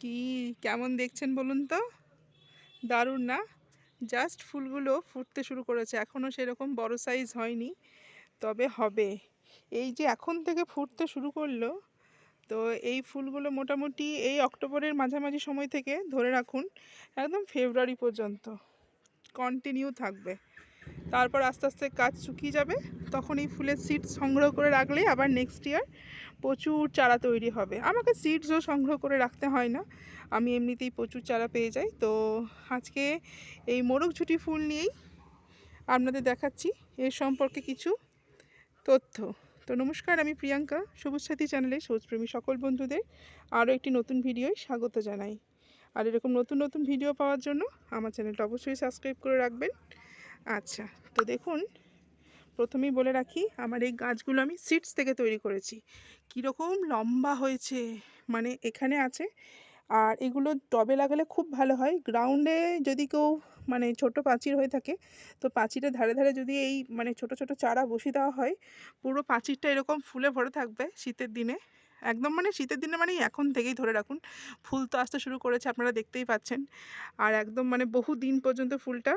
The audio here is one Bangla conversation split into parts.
কি, কেমন দেখছেন বলুন তো? দারুণ না? জাস্ট ফুলগুলো ফুটতে শুরু করেছে। এখনও সেরকম বড় সাইজ হয়নি, তবে হবে। এই যে এখন থেকে ফুটতে শুরু করল, তো এই ফুলগুলো মোটামুটি এই অক্টোবরের মাঝামাঝি সময় থেকে ধরে রাখুন, একদম ফেব্রুয়ারি পর্যন্ত। কন্টিনিউ থাকবে। তারপর আস্তে আস্তে কাজ শুকিয়ে যাবে। তখন এই ফুলের সিড সংগ্রহ করে রাখলেই আবার নেক্সট ইয়ার প্রচুর চারা তৈরি হবে। আমাকে সিডসও সংগ্রহ করে রাখতে হয় না। আমি এমনিতেই প্রচুর চারা পেয়ে যাই। তো আজকে এই মোরগ ঝুটি ফুল নিয়েই আপনাদের দেখাচ্ছি। এর সম্পর্কে কিছু তথ্য। তো নমস্কার, আমি প্রিয়াঙ্কা। সবুজ সাথী চ্যানেলে সবুজপ্রেমী সকল বন্ধুদের আরও একটি নতুন ভিডিওয় স্বাগত জানাই। আর এরকম নতুন নতুন ভিডিও পাওয়ার জন্য আমার চ্যানেলটা অবশ্যই সাবস্ক্রাইব করে রাখবেন। আচ্ছা তো দেখুন, প্রথমেই বলে রাখি, আমার এই গাছগুলো আমি সিডস থেকে তৈরি করেছি। কীরকম লম্বা হয়েছে মানে এখানে আছে, আর এগুলো টবে লাগালে খুব ভালো হয়। গ্রাউন্ডে যদি কেউ মানে ছোট পাঁচির হয়ে থাকে, তো পাঁচিরের ধারে ধারে যদি এই মানে ছোট ছোট চারা বসিয়ে দেওয়া হয়, পুরো পাঁচিরটা এরকম ফুলে ভরে থাকবে শীতের দিনে। একদম মানে শীতের দিনে মানে এখন থেকেই ধরে রাখুন। ফুল তো আসতে শুরু করেছে, আপনারা দেখতেই পাচ্ছেন। আর একদম মানে বহু দিন পর্যন্ত ফুলটা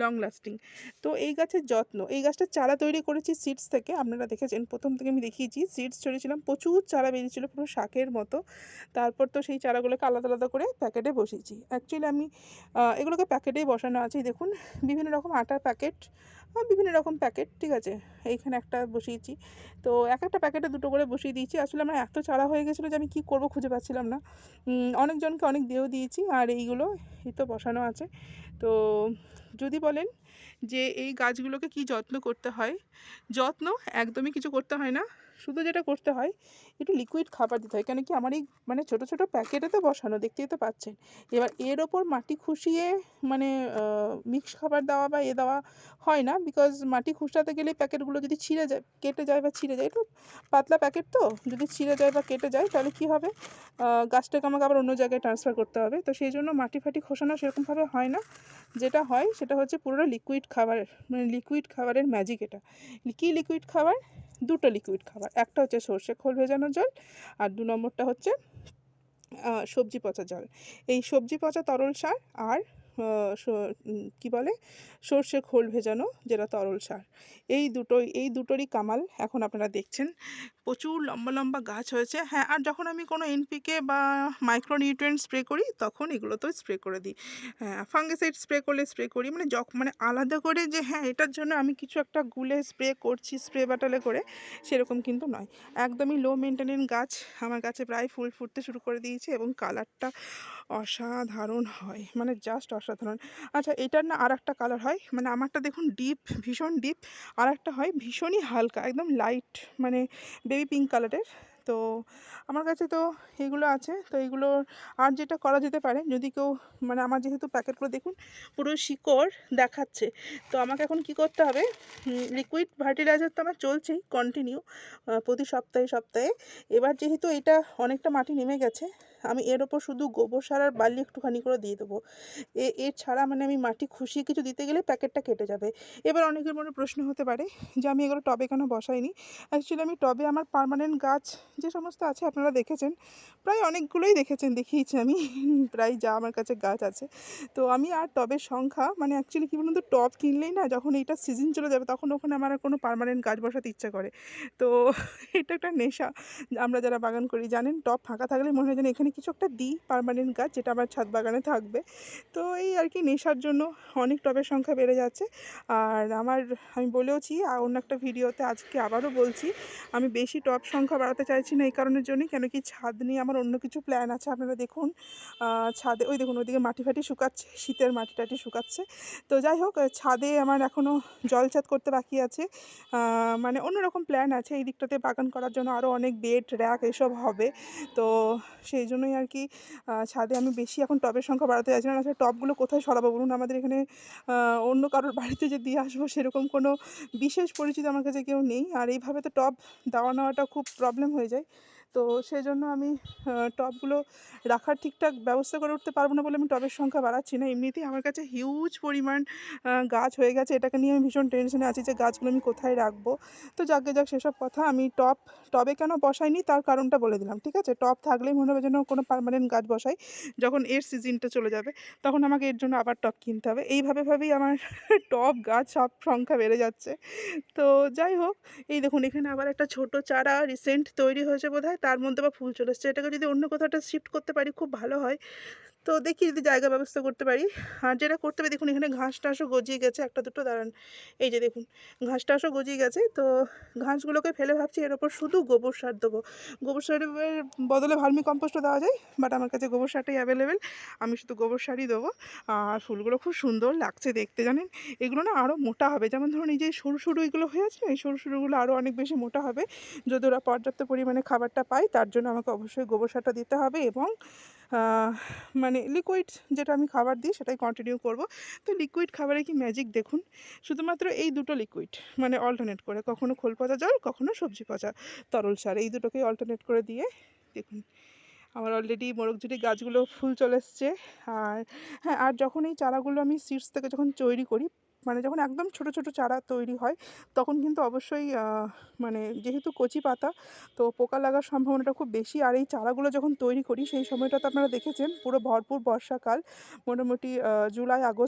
লং লাস্টিং তো এই গাছের যত্ন, এই গাছটা চারা তৈরি করেছি সিডস থেকে, আপনারা দেখেছেন, প্রথম থেকে আমি দেখিয়েছি সিডস ছড়িয়েছিলাম, প্রচুর চারা বেরিয়েছিল, পুরো শাকের মতো। তারপর তো সেই চারাগুলোকে আলাদা আলাদা করে প্যাকেটে বসিয়েছি। অ্যাকচুয়ালি আমি এগুলোকে প্যাকেটেই বসানো আছে দেখুন, বিভিন্ন রকম আটার প্যাকেট বিভিন্ন রকম প্যাকেট ঠিক আছে? এইখানে একটা বসিয়েছি। তো এক একটা প্যাকেটে দুটো করে বসিয়ে দিয়েছি। আসলে আমার এত চারা হয়ে গেছিল যে আমি কী করব খুঁজে পাচ্ছিলাম না। অনেকজনকে অনেক দিয়েও দিয়েছি আর এইগুলো, এই তো বসানো আছে। তো যদি বলেন যে এই গাছগুলোকে কি যত্ন করতে হয়? যত্ন একদমই কিছু করতে হয় না। শুধু যেটা করতে হয়, একটু লিকুইড খাবার দিতে হয়। কেন কি আমার এই মানে ছোটো ছোটো প্যাকেটে তো বসানো দেখতেই তো পাচ্ছেন। এবার এর ওপর মাটি খুশিয়ে মানে মিক্স খাবার দেওয়া বা এ দেওয়া হয় না বিকজ মাটি খুশাতে গেলে প্যাকেটগুলো যদি ছিঁড়ে যায়, কেটে যায় বা ছিঁড়ে যায়, একটু পাতলা প্যাকেট তো, যদি ছিঁড়ে যায় বা কেটে যায়, তাহলে কী হবে? গাছটাকে আমাকে আবার অন্য জায়গায় ট্রান্সফার করতে হবে। তো সেই জন্য মাটি ফাটি খোসানো সেরকমভাবে হয় না। যেটা হয়, সেটা হচ্ছে পুরোটা লিকুইড খাবার মানে লিকুইড খাবারের ম্যাজিক এটা। কী লিকুইড খাবার? দুটো লিকুইড খাবার। একটা হচ্ছে সর্ষে খোল ভেজানো জল, আর দু নম্বরটা হচ্ছে সবজি পচা জল। এই সবজি পচা তরল সার আর কি বলে? সর্ষে খোল ভেজানো যেটা তরল সার। এই দুটোই, এই দুটোরই কামাল এখন আপনারা দেখছেন। প্রচুর লম্বা লম্বা গাছ হয়েছে। হ্যাঁ আর যখন আমি কোনো এনপিকে বা মাইক্রোনিউট্রিয়েন্ট স্প্রে করি, তখন এগুলোতেও স্প্রে করে দিই। হ্যাঁ ফাঙ্গিসাইড স্প্রে করলে স্প্রে করি। মানে যখন মানে আলাদা করে যে হ্যাঁ এটার জন্য আমি কিছু একটা গুলে স্প্রে করছি স্প্রে বাটালে করে, সেরকম কিন্তু নয়। একদমই লো মেনটেনেন্স গাছ আমার গাছে প্রায় ফুল ফুটতে শুরু করে দিয়েছে এবং কালারটা অসাধারণ হয়। মানে জাস্ট অসাধারণ। আচ্ছা এটার না আর একটা কালার হয়। মানে আমারটা দেখুন ডিপ ভীষণ ডিপ আর একটা হয় ভীষণই হালকা, একদম লাইট মানে বেবি পিঙ্ক কালারের তো আমার কাছে তো এগুলো আছে। তো এগুলো আর যেটা করা যেতে পারে, যদি কেউ মানে আমার যেহেতু প্যাকেটগুলো দেখুন, পুরো শিকড় দেখাচ্ছে। তো আমাকে এখন কি করতে হবে? লিকুইড ফার্টিলাইজার তো আমার চলছেই কন্টিনিউ প্রতি সপ্তাহে সপ্তাহে। এবার যেহেতু এটা অনেকটা মাটি নেমে গেছে আমি এর ওপর শুধু গোবর সার আর বালি একটুখানি করে দিয়ে দেবো। এ এর ছাড়া মানে আমি মাটি খুশিয়ে কিছু দিতে গেলে প্যাকেটটা কেটে যাবে। এবার অনেকের মনে প্রশ্ন হতে পারে যে আমি এগুলো টবে কেন বসাইনি? অ্যাকচুয়ালি আমি টবে আমার পারমানেন্ট গাছ যে সমস্ত আছে আপনারা দেখেছেন, প্রায় অনেকগুলোই দেখেছেন, দেখিয়েছি আমি, প্রায় যা আমার কাছে গাছ আছে। তো আমি আর টবের সংখ্যা মানে অ্যাকচুয়ালি কী বলুন তো, টব কিনলেই না যখন এইটা সিজন চলে যাবে তখন ওখানে আমার আর কোনো পারমানেন্ট গাছ বসাতে ইচ্ছা করে। তো এটা একটা নেশা, আমরা যারা বাগান করি জানেন, টব ফাঁকা থাকলে মনে হয় যেন এখানে কিছু একটা দিই পারমানেন্ট গাছ যেটা আমার ছাদ বাগানে থাকবে। তো এই আর কি নেশার জন্য অনেক টবের সংখ্যা বেড়ে যাচ্ছে। আর আমার, আমি বলেওছি, আর অন্য একটা ভিডিওতে আজকে আবারও বলছি, আমি বেশি টব সংখ্যা বাড়াতে চাইছি না এই কারণের জন্যই, কেন কি ছাদ নিয়ে আমার অন্য কিছু প্ল্যান আছে। আপনারা দেখুন ছাদে, ওই দেখুন, ওইদিকে মাটি ফাটি শুকাচ্ছে, শীতের মাটি টাটি শুকাচ্ছে। তো যাই হোক, ছাদে আমার এখনও জল ছাদ করতে বাকি আছে। মানে অন্যরকম প্ল্যান আছে, এই দিকটাতে বাগান করার জন্য আরও অনেক বেড র্যাক এসব হবে। তো সেই জন্যই আর কি ছাদে আমি বেশি এখন টবের সংখ্যা বাড়াতে চাইছি না। আসলে টবগুলো কোথায় সরাবো বলুন? আমাদের এখানে অন্য কারোর বাড়িতে যে দিয়ে আসব সেরকম কোনো বিশেষ পরিচিত আমার কাছে কেউ নেই। আর এইভাবে তো টব দেওয়া নেওয়াটা খুব প্রবলেম হয়ে যায়। তো সেই জন্য আমি আহ, টবগুলো রাখার ঠিকঠাক ব্যবস্থা করে উঠতে পারব না বলে আমি টবের সংখ্যা বাড়াচ্ছি না। এমনিতেই আমার কাছে হিউজ পরিমাণ গাছ হয়ে গেছে। এটাকে নিয়ে আমি ভীষণ টেনশনে আছি যে গাছগুলো আমি কোথায় রাখব। তো যাকে যাক সেসব কথা আমি টব টবে কেন বসাইনি তার কারণটা বলে দিলাম ঠিক আছে? টব থাকলেই মনে হবে যেন কোনো পার্মানেন্ট গাছ বসাই। যখন এর সিজনটা চলে যাবে তখন আমাকে এর জন্য আবার টব কিনতে হবে। এইভাবে ভাবেই আমার টব গাছ সব সংখ্যা বেড়ে যাচ্ছে। তো যাই হোক এই দেখুন এখানে আবার একটা ছোট চারা রিসেন্ট তৈরি হয়েছে বোধহয়। তার মধ্যে বা ফুল চলে এসছে এটাকে যদি অন্য কোথাও একটা শিফট করতে পারি খুব ভালো হয়। তো দেখি যদি জায়গা ব্যবস্থা করতে পারি। আর যেটা করতে পারি দেখুন এখানে ঘাস টাসও গজিয়ে গেছে। একটা দুটো, দাঁড়ান। এই যে দেখুন ঘাস টাসও গজিয়ে গেছে। তো ঘাসগুলোকে ফেলে ভাবছি, এর ওপর শুধু গোবর সার দেবো। গোবর সারের বদলে ভার্মি কম্পোস্টও দেওয়া যায় বাট আমার কাছে গোবর সারটাই অ্যাভেলেবেল আমি শুধু গোবর সারই দেবো। আর ফুলগুলো খুব সুন্দর লাগছে দেখতে, জানেন? এগুলো না আরও মোটা হবে। যেমন ধরুন, এই যে সরু সরু এগুলো হয়ে আছে এই সরু সরুগুলো আরও অনেক বেশি মোটা হবে। যদি ওরা পর্যাপ্ত পরিমাণে খাবারটা পায় তার জন্য আমাকে অবশ্যই গোবর সারটা দিতে হবে এবং মানে লিকুইড যেটা আমি খাবার দিই সেটাই কন্টিনিউ করব। তো লিকুইড খাবারে কি ম্যাজিক দেখুন? শুধুমাত্র এই দুটো লিকুইড মানে অল্টারনেট করে, কখনো খোল পচা জল, কখনো সবজি পচা তরল সার, এই দুটোকেই অল্টারনেট করে দিয়ে দেখুন। আমার অলরেডি মোরগঝুরি গাছগুলো ফুল চলে এসছে, আর হ্যাঁ আর যখন এই চারাগুলো আমি সিডস থেকে যখন তৈরি করি মানে যখন একদম ছোট ছোট চারা তৈরি হয়, তখন কিন্তু অবশ্যই মানে যেহেতু কচি পাতা, তো পোকা লাগার সম্ভাবনাটা খুব বেশি। আর এই চারাগুলো যখন তৈরি করি, সেই সময়টা তো আপনারা দেখেছেন, পুরো ভরপুর বর্ষাকাল, মোটামুটি জুলাই, আগস্ট